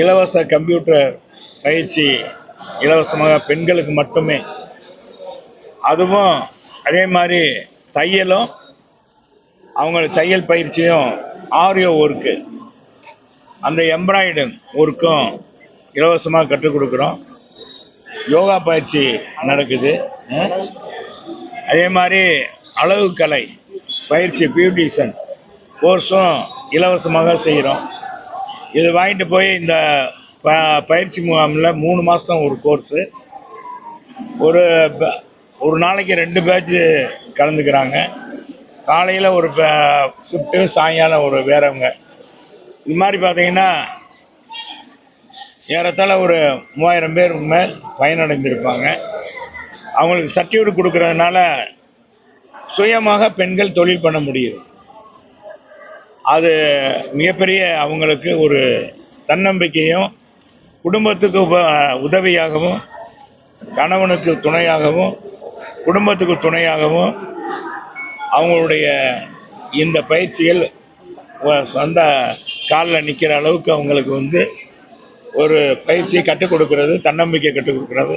இலவச கம்ப்யூட்டர் பயிற்சி இலவசமாக பெண்களுக்கு மட்டுமே. அதுவும் அதே மாதிரி தையலும் அவங்களுக்கு தையல் பயிற்சியும் ஆரியோ ஒர்க்கு அந்த எம்ப்ராய்டிங் ஒர்க்கும் இலவசமாக கற்றுக் கொடுக்குறோம். யோகா பயிற்சி நடக்குது. அதே மாதிரி அளவு கலை பயிற்சி பியூட்டிஷன் கோர்ஸும் இலவசமாக செய்கிறோம் இது வாங்கிட்டு போய் இந்த ப பயிற்சி முகாமில் மூணு மாதம் ஒரு கோர்ஸு. ஒரு ஒரு நாளைக்கு ரெண்டு பேட்ச் கலந்துக்கிறாங்க. காலையில் ஒரு ஷிஃப்ட்டு சாயங்காலம் ஒரு வேறவங்க. இது மாதிரி பார்த்தீங்கன்னா ஏறத்தாழ ஒரு மூவாயிரம் பேர் மேல் பயனடைந்திருப்பாங்க. அவங்களுக்கு சர்டிஃபிகேட் கொடுக்கறதுனால சுயமாக பெண்கள் தொழில் பண்ண முடியும். அது மிகப்பெரிய அவங்களுக்கு ஒரு தன்னம்பிக்கையும் குடும்பத்துக்கு உப உதவியாகவும் கணவனுக்கு துணையாகவும் குடும்பத்துக்கு துணையாகவும் அவங்களுடைய இந்த பயிற்சிகள் சொந்த காலில் நிற்கிற அளவுக்கு அவங்களுக்கு வந்து ஒரு பயிற்சியை கற்றுக் கொடுக்கறது தன்னம்பிக்கை கற்றுக் கொடுக்கறது.